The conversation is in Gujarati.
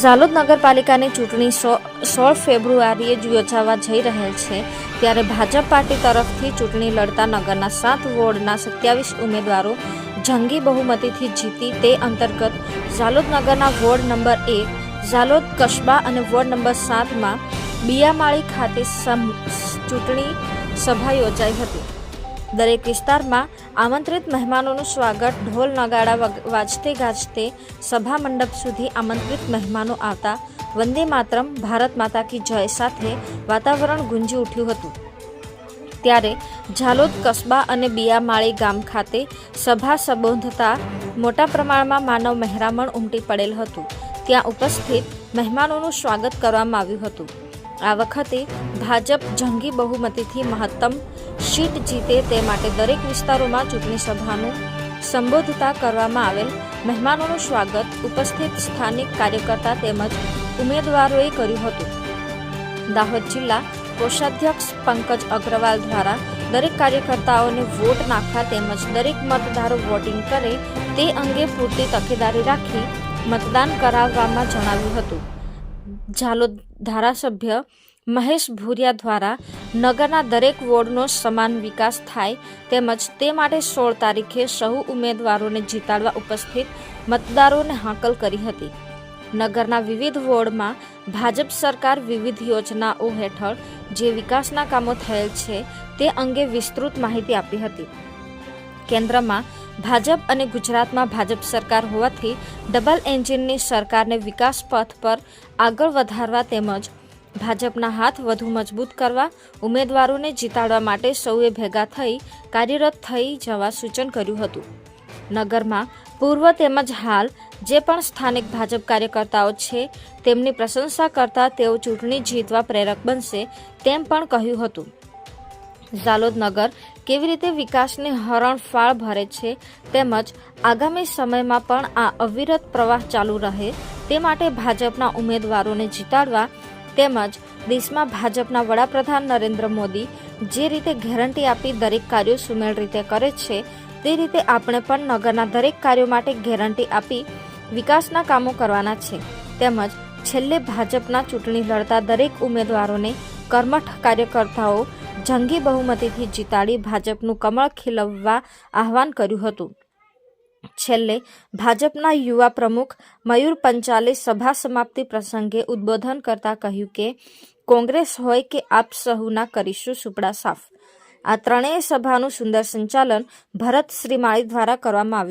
ઝાલોદ નગરપાલિકાની ચૂંટણી સોળ ફેબ્રુઆરીએ યોજાવા જઈ રહેલ છે, ત્યારે ભાજપ પાર્ટી તરફથી ચૂંટણી લડતા નગરના સાત વોર્ડના સત્યાવીસ ઉમેદવારો જંગી બહુમતીથી જીતી તે અંતર્ગત ઝાલોદ નગરના વોર્ડ નંબર એક, ઝાલોદ કસ્બા અને વોર્ડ નંબર સાતમાં બિયામાળી ખાતે ચૂંટણી સભા યોજાઈ હતી. દરેક વિસ્તારમાં આમંત્રિત મહેમાનોનું સ્વાગત, ઢોલ નગાડા વાજતે ગાજતે સભા મંડપ સુધી આમંત્રિત મહેમાનો આવતા વંદે માતરમ, ભારત માતા કી જય સાથે વાતાવરણ ગુંજી ઉઠ્યું હતું. ત્યારે ઝાલોદ, કસ્બા અને બિયામાળી ગામ ખાતે સભા સંબોધતા મોટા પ્રમાણમાં માનવ મહેરામણ ઉમટી પડેલ હતું. ત્યાં ઉપસ્થિત મહેમાનોનું સ્વાગત કરવામાં આવ્યું હતું. આ વખતે ભાજપ જંગી બહુમતીથી મહત્તમ સીટ જીતે તે માટે દરેક વિસ્તારોમાં ચૂંટણી સભાનું સંબોધતા કરવામાં આવેલ મહેમાનોનું સ્વાગત ઉપસ્થિત સ્થાનિક કાર્યકર્તા તેમજ ઉમેદવારોએ કર્યું હતું. દાહોદ જિલ્લા કોષાધ્યક્ષ પંકજ અગ્રવાલ દ્વારા દરેક કાર્યકર્તાઓને વોટ નાખવા તેમજ દરેક મતદારો વોટિંગ કરે તે અંગે પૂરતી તકેદારી રાખી મતદાન કરાવવામાં જણાવ્યું હતું. ઝાલોદ ધારાસભ્ય મહેશ ભૂરિયા દ્વારા નગરના દરેક વોર્ડનો સમાન વિકાસ થાય તેમજ તે માટે સોળ તારીખે સહુ ઉમેદવારોને જીતાડવા ઉપસ્થિત મતદારોને હાંકલ કરી હતી. નગરના વિવિધ વોર્ડમાં ભાજપ સરકાર વિવિધ યોજનાઓ હેઠળ જે વિકાસના કામો થયેલ છે તે અંગે વિસ્તૃત માહિતી આપી હતી. કેન્દ્રમાં ભાજપ અને ગુજરાતમાં ભાજપ સરકાર હોવાથી ડબલ એન્જિનની સરકારને વિકાસ પથ પર આગળ વધારવા તેમજ ભાજપના હાથ વધુ મજબૂત કરવા, ઉમેદવારોને જીતાડવા માટે સૌએ ભેગા થઈ કાર્યરત થઈ જવા સૂચન કર્યું હતું. નગરમાં પૂર્વ તેમજ હાલ જે પણ સ્થાનિક ભાજપ કાર્યકર્તાઓ છે, તેમની પ્રશંસા કરતા તેઓ ચૂંટણી જીતવા પ્રેરક બનશે તેમ પણ કહ્યું હતું. ઝાલોદ નગર કેવી રીતે વિકાસની હરણફાળ ભરે છે તેમજ આગામી સમયમાં પણ આ અવિરત પ્રવાહ ચાલુ રહે તે માટે ભાજપના ઉમેદવારોને જીતાડવા તેમજ દેશમાં ભાજપના વડાપ્રધાન નરેન્દ્ર મોદી જે રીતે ગેરંટી આપી દરેક કાર્યો સુમેળ રીતે કરે છે, તે રીતે આપણે પણ નગરના દરેક કાર્યો માટે ગેરંટી આપી વિકાસના કામો કરવાના છે. તેમજ છેલ્લે ભાજપના ચૂંટણી લડતા દરેક ઉમેદવારોને કર્મઠ કાર્યકર્તાઓ જંગી બહુમતીથી જીતાડી ભાજપનું કમળ ખીલવવા આહવાન કર્યું હતું. છેલ્લે ભાજપના યુવા પ્રમુખ મયુર પંચાલે સભા સમાપ્તિ પ્રસંગે ઉદ્બોધન કરતા કહ્યું કે, કોંગ્રેસ હોય કે આપ સહુના કરીશું સુપડા સાફ. આ ત્રણેય સભાનું સુંદર સંચાલન ભરત શ્રીમાળી દ્વારા કરવામાં આવ્યું